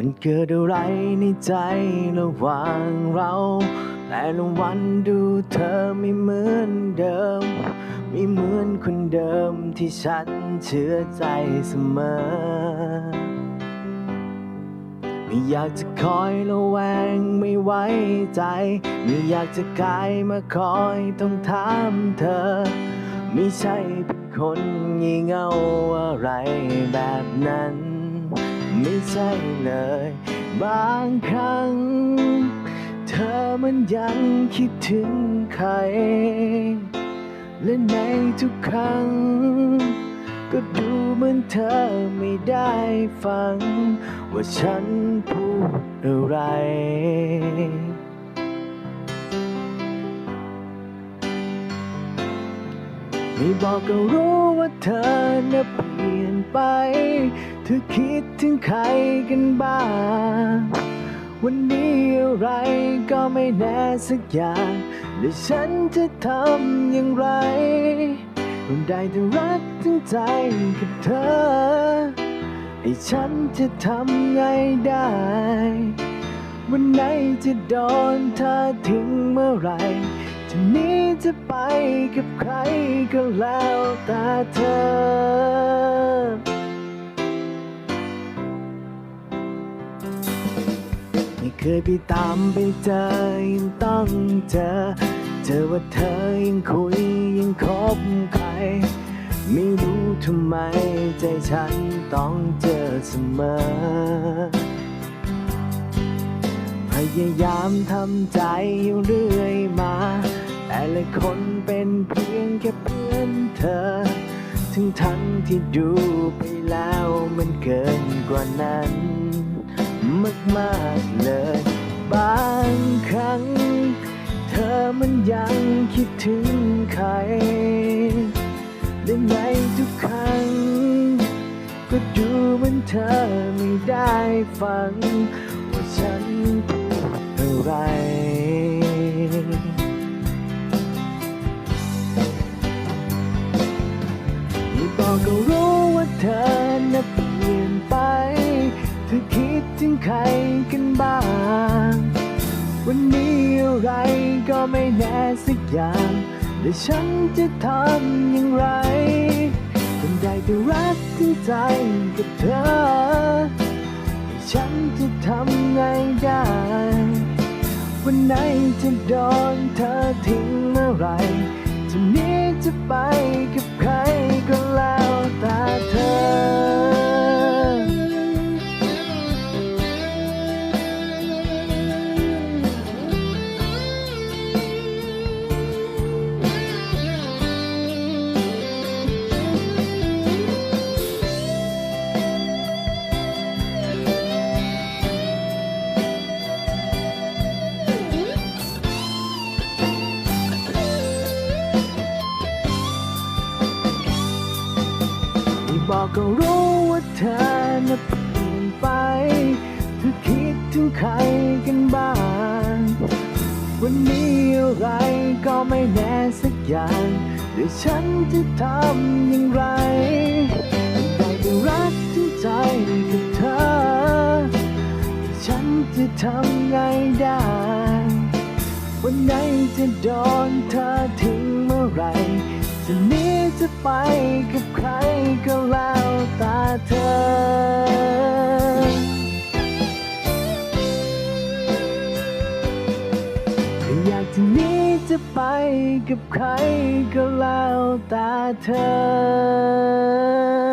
มันเกิดอะไรในใจระหว่างเรา แต่ละวันดูเธอไม่เหมือนเดิม ไม่เหมือนคนเดิมที่ฉันเชื่อใจเสมอ ไม่อยากจะคอยระแวงไม่ไว้ใจ ไม่อยากจะกลายมาคอยต้องถามเธอ ไม่ใช่เป็นคนงี่เง่าอะไรแบบนั้น ไม่ใช่เลย บางครั้ง เธอมันยังคิดถึงใคร และในทุกครั้ง ก็ดูเหมือนเธอไม่ได้ฟัง ว่าฉันพูดอะไร ไม่บอกก็รู้ว่าเธอน่ะเปลี่ยนไป ธอคิดถึงใครกันบ้าง วันนี้อะไรก็ไม่แน่สักอย่างและฉันจะทำอย่างไรคนได้แต่รักทั้งใจกับเธอให้ฉันจะทำไงได้ วันไหนจะโดนเธอทิ้งเมื่อไรจะนี้จะไปกับใครก็แล้วแต่เธอ ไม่เคยไปตามไปเจอยังต้องเจอ เจอว่าเธอยังคุยยังคบใคร ไม่รู้ทำไมใจฉันต้องเจอเสมอ พยายามทำใจอยู่เรื่อยมา แต่ละคนเป็นเพียงแค่เพื่อนเธอถึงทั้งที่ดูไปแล้วมันเกินกว่านั้น มากๆเลย บางครั้ง เธอมันยังคิดถึงใครและในทุกครั้ง ก็ดูเหมันเธอไม่ได้ฟัง ว่าฉันพูดอะไรไม่บอกก็รู้ว่าเธอ ถึงใครกันบ้าง วันนี้อะไรก็ไม่แน่สักอย่างและฉันจะทำอย่างไรคนได้แต่รักทั้งใจกับเธอฉันจะทำไงได้ วันไหนจะโดนเธอทิ้งเมื่อไรจะนี้จะไปกับใครก็แล้วแต่เธอ บอกก็รู้ว่าเธอน่ะเปลี่ยนไป เธอคิดถึงใครกันบ้าง วันนี้อะไรก็ไม่แน่สักอย่างแต่ฉันจะทำอย่างไรได้แต่รักทั้งใจกับเธอ ฉันจะทำไงได้ วันไหนจะโดนเธอทิ้งเมื่อไรจะหนี้จะไปกับใครก็แล้วแต่เธออยากจะหนี้จะไปกับใครก็แล้วแต่เธอ